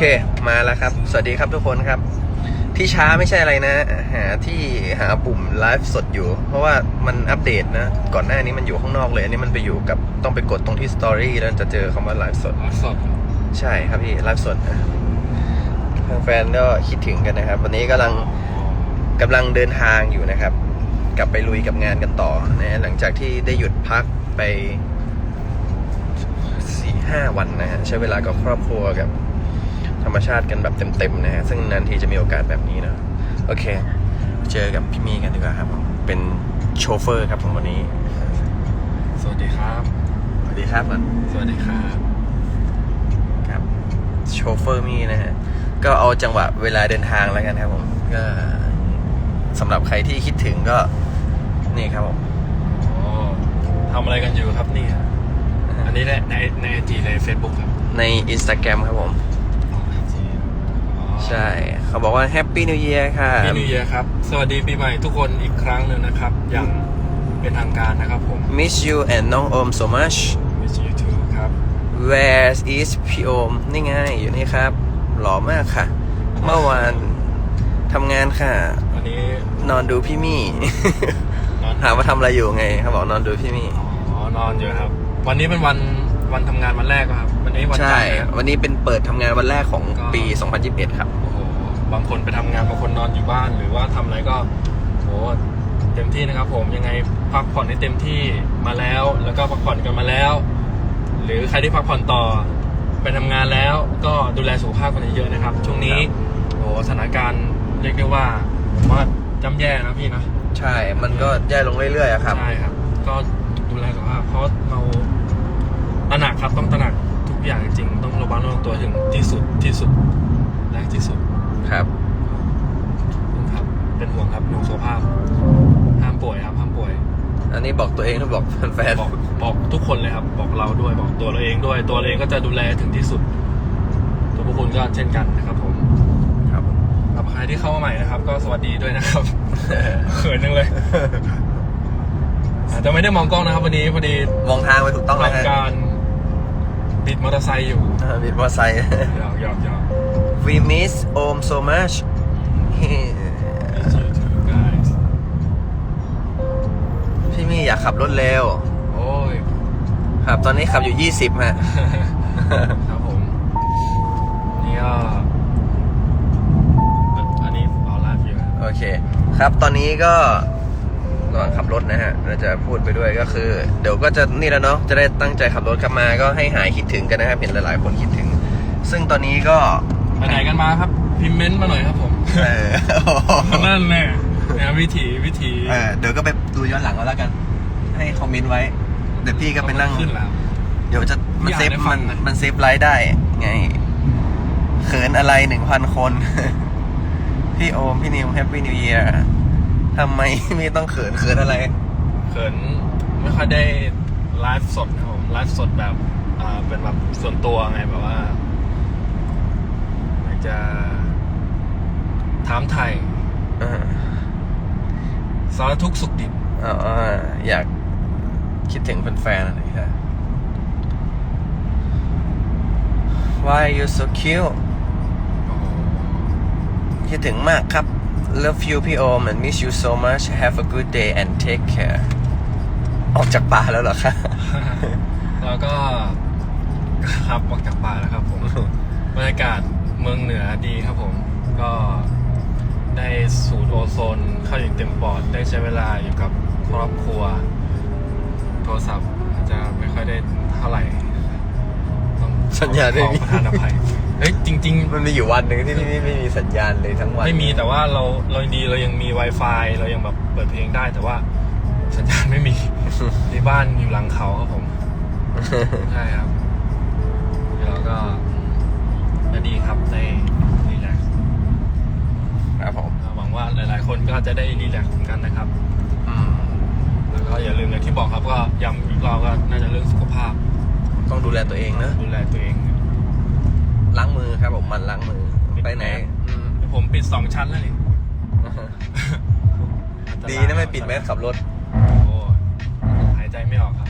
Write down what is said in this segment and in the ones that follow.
เคมาแล้วครับ สวัสดีครับทุกคนครับ ที่ช้าไม่ใช่อะไรนะ หาที่หาปุ่มไลฟ์สดอยู่ เพราะว่ามันอัปเดตนะ ก่อนหน้านี้มันอยู่ข้างนอกเลย อันนี้มันไปอยู่กับต้องไปกดตรงที่สตอรี่แล้วจะเจอคำว่าไลฟ์สด สดใช่ครับพี่ไลฟ์สดนะแฟนๆก็คิดถึงกันนะครับ วันนี้กำลังกำลังเดินทางอยู่นะครับ กลับไปลุยกับงานกันต่อนะหลังจากที่ได้หยุดพักไปสี่ห้าวันนะฮะใช้เวลากับครอบครัวกับ ธรรมชาติกันแบบเต็มๆนะฮะซึ่งนานทีจะมีโอกาสแบบนี้นะโอเค เจอกับพี่มีกันดีกว่าครับผมเป็นโชเฟอร์ครับผมวันนี้ สวัสดีครับ สวัสดีครับก่อนสวัสดีครับครับโชเฟอร์มีนะฮะก็เอาจังหวะเวลาเดินทางแล้วกันครับผมก็สำหรับใครที่คิดถึงก็นี่ครับผมโอ้ทำอะไรกันอยู่ครับเนี่ยอันนี้ในในในไอจีในเฟซบุ๊กครับ ใน Instagram ครับผม ใช่ เขาบอกว่า Happy New Year ค่ะ ปีนิวเยียครับ สวัสดีปีใหม่ทุกคนอีกครั้งหนึ่งนะครับ อย่างเป็นทางการนะครับผม Miss you and น้องโอม so much Miss you too ครับ Where is พี่โอมนี่ไงอยู่นี่ครับ หล่อมากค่ะ เมื่อวานทำงานค่ะ วันนี้นอนดูพี่มี่ นอนถามว่าทำอะไรอยู่ไง เขาบอกนอนดูพี่มี่ อ๋อนอนอยู่ครับ วันนี้เป็นวันวันทำงานวันแรกครับวั นนี้วันจัใช่นทร์นะครับวันนี้เป็นเปิดทำงานวันแรกของก็ปี 2021 ครับ โอ้โหบางคนไปทำงานบางคนนอนอยู่บ้าน หรือว่าทำอะไรก็โหเต็มที่นะครับ ผมยังไงพักผ่อนให้เต็มที่มาแล้ว แล้วก็พักผ่อนกันมาแล้ว หรือใครที่พักผ่อนต่อไปทำงานแล้วก็ดูแลสุขภาพกันเยอะๆนะครับ ช่วงนี้ครับโหสถานการณ์เรียกได้ว่าผมว่าจำแย่นะพี่นะ ใช่ มันก็แย่ลงเรื่อยๆอะครับ ใช่ครับ ก็ดูแลสุขภาพเพราะเราตระหนักครับต้องตระหนักทุก อย่างจริงๆต้องระวังระวังตัวถึงที่สุดที่สุดและที่สุดครับครับ เป็นห่วงครับห่วงสุขภาพ ห้ามป่วยครับห้ามป่วย อันนี้บอกตัวเองหรือบอกแฟนบอกบอกทุกคนเลยครับ บอกเราด้วยบอกตัวเราเองด้วย ตัวเราเองก็จะดูแลถึงที่สุด ตัวพวกคุณก็เช่นกันนะครับผมๆครับครับใครที่เข้ามาใหม่นะครับ ก็สวัสดีด้วยนะครับเขินจังเลยอาจจะไม่ได้มองกล้องนะครับ วันนี้พอดีมองทางไปถูกต้องแล้วฮะทำการ บิดมอเตอร์ไซค์อยู่อ่าบิดมอเตอร์ไซค์ หยอกหยอกหยอก We miss Om so much Miss you too, guys พี่มี่อยากขับรถเร็ว โอ้ย ครับ ตอนนี้ขับอยู่ 20ฮะ ครับผม นี่ก็อันอันนี้เอาลาดอยู่ครับโอเค ครับ ตอนนี้ก็ ระหว่างขับรถนะฮะเราจะพูดไปด้วยก็คือ เดี๋ยวก็จะนี่แล้วเนาะจะได้ตั้งใจขับรถกลับมาก็ให้หายคิดถึงกันนะครับเห็นหลายๆคนคิดถึง ซึ่งตอนนี้ก็ไปไหนกันมาครับพิมพ์เมนต์มาหน่อยครับผมเออนั่นแน่เนี่ยวิถีวิถีเออเดี๋ยวก็ไปดูย้อนหลังเอาแล้วกัน ให้คอมเมนต์ไว้ เดี๋ยวพี่ก็ไปนั่งขึ้นแล้วเดี๋ยวจะมันอยากเซฟได้ฟัมังนนะมันเซฟไลฟ์ได้ ไงเขินอะไรหนึ่งพันคน พี่โอม พี่นิวแฮปปี้นิวเยียร์ ทำไม ไม่ต้องเขินเขินอะไร เขินไม่ค่อยได้ไลฟ์สดนะครับผมไลฟ์สดแบบอ่าเป็นแบบส่วนตัวไงแบบว่าอยากจะถามไทยอ่าสารทุกข์สุขดิบอ๋ออยากคิดถึงแฟนๆอะไรครับ Why are you so cute คิดถึงมากครับ Love you พี่โอม and miss you so much Have a good day and take care ออกจากป่าแล้วเหรอคะ แล้วก็ครับออกจากป่าแล้วครับผมบรรยากาศเมืองเหนือดีครับผม ก็ได้สูดโอโซนเข้าอย่างเต็มปอด ได้ใช้เวลาอยู่กับครอบครัว โทรศัพท์อาจจะไม่ค่อยได้เท่าไหร่ ต้องสัญญาณไม่ขอมีประทานอภัย เฮ้ยจริงมันมีอยู่วันหนึ่งที่ไม่ไม่มีสัญญาณเลยทั้งๆวันไม่มีแต่ว่าเราเรายังดีเรายังมี Wi-Fi เรายังแบบเปิดเพลงได้แต่ว่าสัญญาณไม่มี ในบ้านอยู่หลังเขาครับผมใช่ครับแล้วก็ก็ดีครับได้รีแลกซ์ครับผมหวังว่าหลายๆ คนก็จะได้รีแลกซ์เหมือนกันนะครับอืมแล้วก็อย่าลืมอย่างที่บอกครับก็ย้ำอีกรอบก็น่าจะเรื่องสุขภาพ ต้องดูแลตัวเองนะดูแลตัวเอง ล้างมือครับผมมันล้างมือ ไปไหนอืมผมปิดสองชั้นแล้วนี่ดีนะไม่ปิดแมสขับรถ โอ้หายใจไม่ออกครับ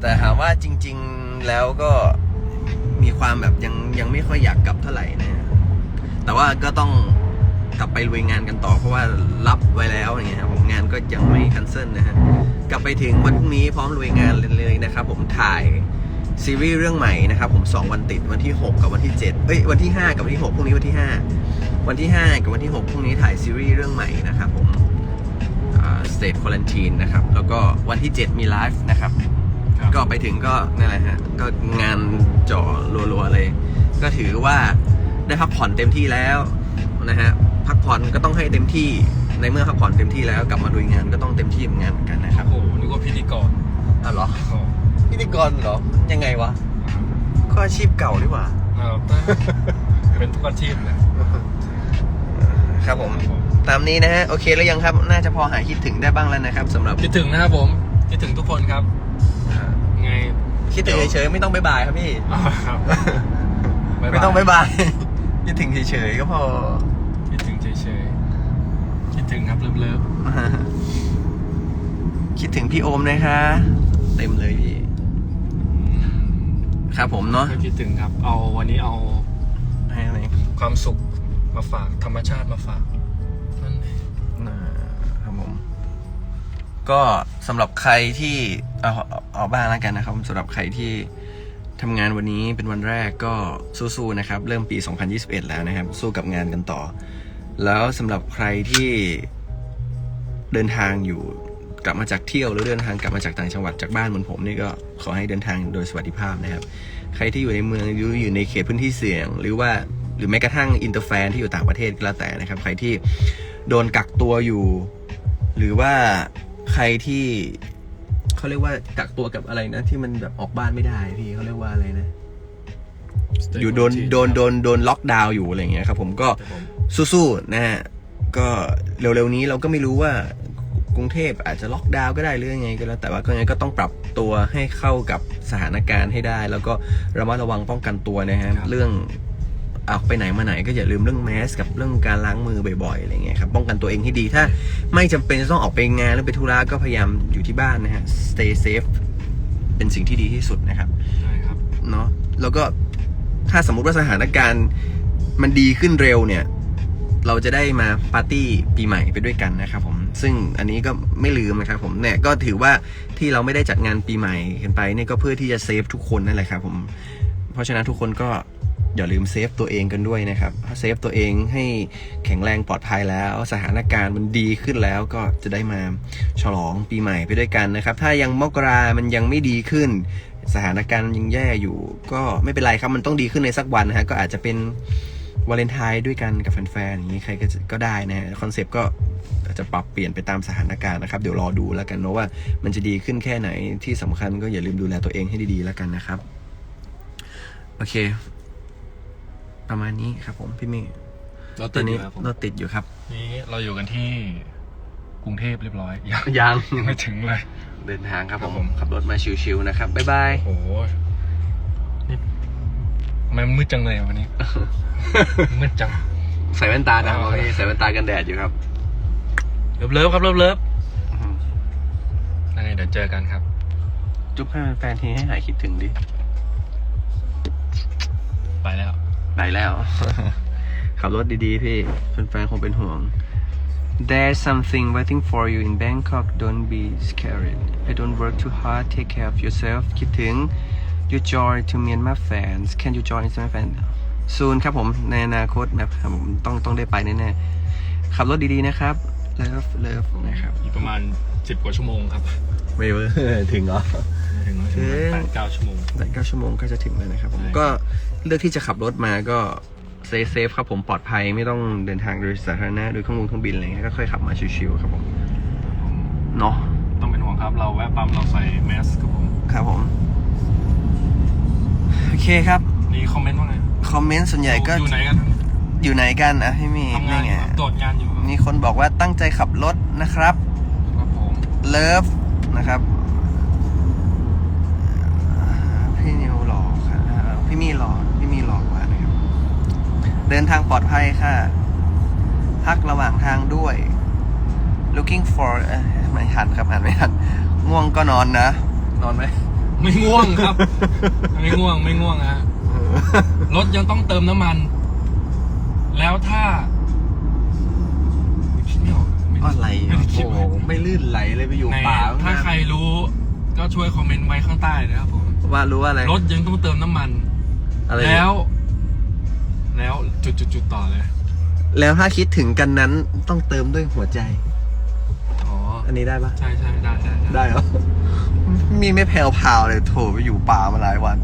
แต่ถามว่าจริง ๆแล้วก็มีความแบบยังยังไม่ค่อยอยากกลับเท่าไหร่นะฮะแต่ว่าก็ต้องกลับไปลุยงานกันต่อเพราะว่ารับไว้แล้วอย่างเงี้ยครับผมงานก็ยังไม่คันเซิลนะฮะ กลับไปถึงวันพรุ่งนี้พร้อมลุยงานเลยนะครับผมถ่าย ซีรีส์เรื่องใหม่นะครับผมสองวันติดวันที่ 6 กับวันที่ 7 เอ้ยวันที่ 5 กับวันที่ 6 พรุ่งนี้วันที่ 5 วันที่ 5 กับวันที่ 6 พรุ่งนี้ถ่ายซีรีส์เรื่องใหม่นะครับผมสเตทควอลันทีนนะครับ แล้วก็วันที่ 7 มีไลฟ์นะครับครับก็ไปถึงก็นั่นแหละฮะ ก็งานจ่อรัวๆเลย ก็ถือว่าได้พักผ่อนเต็มที่แล้วนะฮะ พักผ่อนก็ต้องให้เต็มที่ ในเมื่อพักผ่อนเต็มที่แล้วกลับมาดูงานก็ต้องเต็มที่กับงานเหมือนกันนะครับ โอ้โหนึกว่าพิธีกรอ้าวเหรอโอ้โหพิ ธีกรเหรอ ยังไงวะ ก็อาชีพเก่าหรือเปล่าเอาแต่เป็นทุกอาชีพเลยครับผม ตามนี้นะฮะ โอเคแล้วยังครับ น่าจะพอหายคิดถึงได้บ้างแล้วนะครับสำหรับคิดถึงนะครับผมคิดถึงทุกคนครับไงคิดถึงเฉยๆไม่ต้องบ๊ายบายครับพี่ อ๋อครับไม่ต้องบ๊ายบาย คิดถึงเฉยๆก็พอ คิดถึงเฉยๆคิดถึงครับเลิฟเลิฟคิดถึงพี่โอมนะคะ เต็มเลยพี่ ครับผมเนาะก็คิดถึงครับ เอาวันนี้เอาให้อะไรความสุขมาฝากธรรมชาติมาฝากนั่นเองนะครับผม ก็สำหรับใครที่เอาเอาบ้างแล้วกันนะครับสำหรับใครที่ทำงานวันนี้เป็นวันแรกก็สู้ๆนะครับ เริ่มปี 2021 แล้วนะครับ สู้กับงานกันต่อ แล้วสำหรับใครที่เดินทางอยู่ กลับมาจากเที่ยวหรือเดินทางกลับมาจากต่างจังหวัดจากบ้านเหมือนผมนี่ก็ขอให้เดินทางโดยสวัสดิภาพนะครับ ใครที่อยู่ในเมืองหรืออยู่ในเขตพื้นที่เสี่ยง หรือว่าหรือแม้กระทั่งอินเตอร์แฟนที่อยู่ต่างประเทศก็แล้วแต่นะครับ ใครที่โดนกักตัวอยู่ หรือว่าใครที่เขาเรียกว่ากักตัวกับอะไรนะ ที่มันแบบออกบ้านไม่ได้พี่เขาเรียกว่าอะไรนะ อยู่โดนโดนโดนโดนล็อกดาวน์อยู่อะไรอย่างเงี้ยครับ ผมก็ครับผมสู้ๆนะฮะก็เร็วๆนี้เราก็ไม่รู้ว่า กรุงเทพอาจจะล็อกดาวน์ก็ได้หรือยังไงก็แล้ว แต่ว่าก็ยังไงก็ต้องปรับตัวให้เข้ากับสถานการณ์ให้ได้ แล้วก็ระมัดระวังป้องกันตัวนะฮะเรื่องออกไปไหนมาไหนก็อย่าลืมเรื่องแมสกับเรื่องการล้างมือบ่อยๆอะไรเงี้ยครับป้องกันตัวเองให้ดีถ้าไม่จำเป็นจะต้องออกไปงานหรือไปธุระก็พยายามอยู่ที่บ้านนะฮะ stay safe เป็นสิ่งที่ดีที่สุดนะครับใช่ครับเนาะแล้วก็ถ้าสมมุติว่าสถานการณ์มันดีขึ้นเร็วเนี่ย เราจะได้มาปาร์ตี้ปีใหม่ไปด้วยกันนะครับผมซึ่งอันนี้ก็ไม่ลืมนะครับผมเนี่ยก็ถือว่าที่เราไม่ได้จัดงานปีใหม่กันไปเนี่ยก็เพื่อที่จะเซฟทุกคนนั่นแหละครับผมเพราะฉะนั้นทุกคนก็อย่าลืมเซฟตัวเองกันด้วยนะครับถ้าเซฟตัวเองให้แข็งแรงปลอดภัยแล้ว สถานการณ์มันดีขึ้นแล้วก็จะได้มาฉลองปีใหม่ไปด้วยกันนะครับ ถ้ายังมกรามันยังไม่ดีขึ้น สถานการณ์ยังแย่อยู่ ก็ไม่เป็นไรครับมันต้องดีขึ้นในสักวันนะฮะก็อาจจะเป็น วาเลนไทน์ด้วยกันกับแฟนๆอย่างนี้ใครก็จะก็ได้นะฮะคอนเซปต์ก็อาจจะปรับเปลี่ยนไปตามสถานการณ์นะครับ เดี๋ยวรอดูแล้วกันเนาะว่ามันจะดีขึ้นแค่ไหนที่สำคัญก็อย่าลืมดูแลตัวเองให้ดีๆแล้วกันนะครับ โอเค ประมาณนี้ครับผมพี่เมย์เราตติอดนอนี้ยู่ครับผมเราติดอยู่ครับ นี้เราอยู่กันที่กรุงเทพเรียบร้อยยังยังยังไม่ถึงเลย เดินทางครับครับผผมมขับรถมาชิวๆนะครับบ๊ายบายโอ้โหนี่ทำไมมันมืดจังเลยอะวันนี้ มืดจัง ใส่แว่นตาดำอ๋อโอเคใส่แว่นตากันแดดอยู่ครับ เลิฟเลิฟครับเลิฟเลิฟยังไงเดี๋ยวเจอกันครับ จุ๊บให้แฟนๆทีให้หายคิดถึงดิ ไปแล้ว ไปแล้ว ขับรถดีๆ พี่แฟนๆคงเป็นห่วง There's something waiting for you in Bangkok don't be scared I don't work too hard take care of yourself คิดถึง you join to Myanmar fans can you join to Myanmar fans soon ครับผมในอนาคตนะครับผมต้องต้องได้ไปแน่ๆขับรถดีๆนะครับ love love นะครับอีกประมาณสิบกว่าชั่วโมงครับ ไม่เวอร์ถึงเหรอไม่ถึงถึงแปดเก้าชั่วโมงแต่เก้าชั่วโมงก็จะถึงแล้วนะครับผมใช่ก็เลือกที่จะขับรถมาก็เซฟเซฟครับผมปลอดภัยไม่ต้องเดินทางโดยสาธารณะโดยเครื่องบินเครื่องบินอะไรเงี้ยก็ค่อยขับมาชิวๆครับผมเนาะต้องเป็นห่วงครับเราแวะปั๊มเราใส่แมสครับผมครับผมโอ เคครับนี่คอมเมนต์ว่าไงคอมเมนต์ส่วนใหญ่ก็อยู่ไหนกันอยู่ไหนกันอะพี่มีทำงานี่นอไงยู่ครับโดดงานอยู่มีคนบอกว่าตั้งใจขับรถนะครับครับผมเลิฟนะครับ พี่นิวหลอกค่ะพี่มีหลอกพี่มีหลอกว่านะครับ เดินทางปลอดภัยค่ะ พักระหว่างทางด้วย looking for เอ่อไม่ทันครับอ่านไม่ทันง่วงก็นอนนะ นอนไหม ไม่ง่วงครับ ไม่ง่วงไม่ง่วงฮะเออรถยังต้องเติมน้ำมัน แล้วถ้าคิดไม่ออกม่อะไรไม่ได้คิดโอ้โหไม่ลื่นไหลเลยไปอยู่ในป่าถ้าใครรู้ ก็ช่วยคอมเมนต์ไว้ข้างใต้นะครับผม ว่ารู้ว่าอะไรรถยังต้องเติมน้ำมัน อะไรแล้ว แล้วจุดจุดจุดต่อเลย แล้วถ้าคิดถึงกันนั้นต้องเติมด้วยหัวใจ อ๋อ อันนี้ได้ปะใช่ใช่ได้ได้ได้เหรอ มีไม่แผ่วพราวเลยโถไปอยู่ป่ามาหลายวัน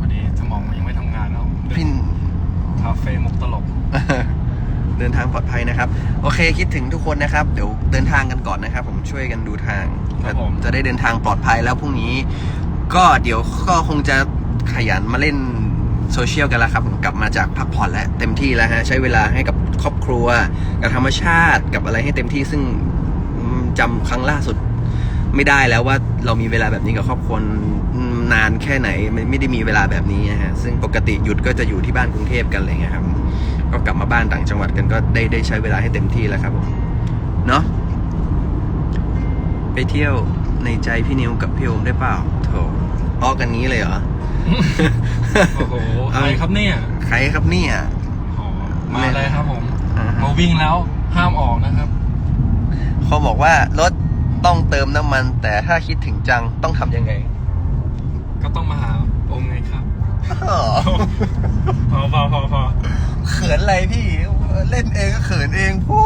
วันนี้สมองมันยังไม่ทำงานแล้วพี่คาเฟ่มุกตลก เดินทางปลอดภัยนะครับ โอเคคิดถึงทุกคนนะครับ เดี๋ยวเดินทางกันก่อนนะครับ ผมช่วยกันดูทางครับผมจะได้เดินทางปลอดภัยแล้วพรุ่งนี้ ก็เดี๋ยวก็คงจะขยันมาเล่นโซเชียลกันแล้วครับผมกลับมาจากพักผ่อนแล้วเต็มที่แล้วฮะใช้เวลาให้กับครอบครัว กับธรรมชาติกับอะไรให้เต็มที่ซึ่งอืมจำครั้งล่าสุด ไม่ได้แล้วว่าเรามีเวลาแบบนี้กับครอบครัวนานแค่ไหนไม่ไม่ได้มีเวลาแบบนี้นะฮะซึ่งปกติหยุดก็จะอยู่ที่บ้านกรุงเทพกันอะไรเงี้ยครับก็กลับมาบ้านต่างจังหวัดกันก็ได้ได้ใช้เวลาให้เต็มที่แล้วครับผมเนาะไปเที่ยวในใจพี่นิวกับพี่โอมได้เปล่าโถอ้อกันงี้เลยเหรอโอ้โหใครครับเนี่ยใครครับเนี่ยอ๋อมาเลยครับผมอ่าฮะมาวิ่งแล้วห้ามออกนะครับเขาบอกว่ารถ ต้องเติมน้ำมัน แต่ถ้าคิดถึงจังต้องทำยังไงก็ต้องมาหาองค์ไงครับอ๋อพอพอพอพอเขินอะไรพี่ เล่นเองก็เขินเองพู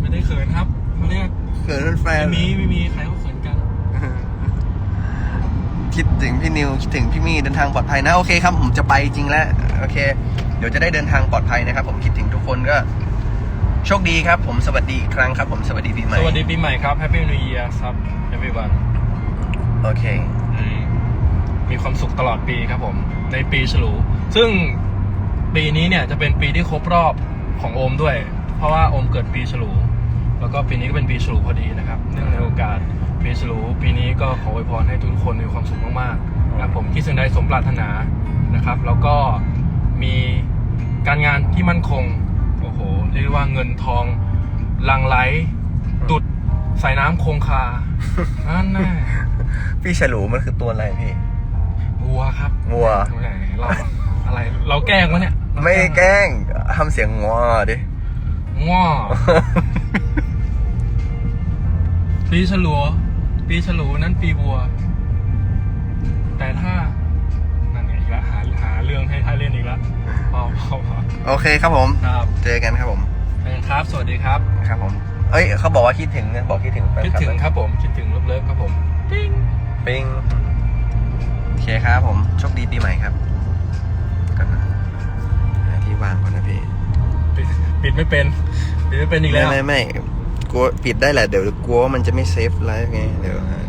ไม่ได้เขินครับเรียกเขินเป็นแฟนไม่มีไม่มีใครเขาเขินกันคิดถึงพี่นิวคิดถึงพี่มี่เดินทางปลอดภัยนะ โอเคครับผมจะไปจริงแล้ว โอเค เดี๋ยวจะได้เดินทางปลอดภัยนะครับ ผมคิดถึงทุกคนก็ โชคดีครับผมสวัสดีอีกครั้งครับผมสวัสดีปีใหม่สวัสดีปีใหม่ครับ Happy New Year ครับ everyone โอเค อืมมีความสุขตลอดปีครับผม ในปีฉลู ซึ่งปีนี้เนี่ยจะเป็นปีที่ครบรอบของโอมด้วย เพราะว่าโอมเกิดปีฉลู แล้วก็ปีนี้ก็เป็นปีฉลูพอดีนะครับเนื่องในโอกาสปีฉลูปีนี้ก็ขออวยพรให้ทุกคนมีความสุขมากๆนะครับผมคิดสิ่งใดสมปรารถนานะครับ แล้วก็มีการงานที่มั่นคงโอ้โห เรียกได้ว่าเงินทองหลังไหล ดุดใส่น้ำคงคานั่นแน่พี่ฉลูมันคือตัวอะไรพี่ วัวครับวัว แหมเราอะไร เราแกล้งวะเนี่ยไม่ได้แกล้งทำเสียงงอดิ ง้อปีฉลัวปีฉลูนั้นปีวัว แต่ถ้า เรื่องให้ท่านเล่นอีกละพอพอพอโอเคครับผม ครับเจอกันครับผมเป็นครับ สวัสดีครับ ครับผม เอ้ยเขาบอกว่าคิดถึงนะบอกคิดถึงแฟนคิดลับถึงครับผม คิดถึงเลิฟๆครับผม ปิ้ง ปิงโอเคครับผม โชคดีปีใหม่ครับก่อนนะหาที่วางก่อนนะพี่ ปิดปิดไม่เป็น ปิดไม่เป็นอีกไม่แล้วไม่ไม่กลัวปิดได้แหละ เดี๋ยวกลัวว่ามันจะไม่เซฟไลฟ์ไง เดี๋ยวหา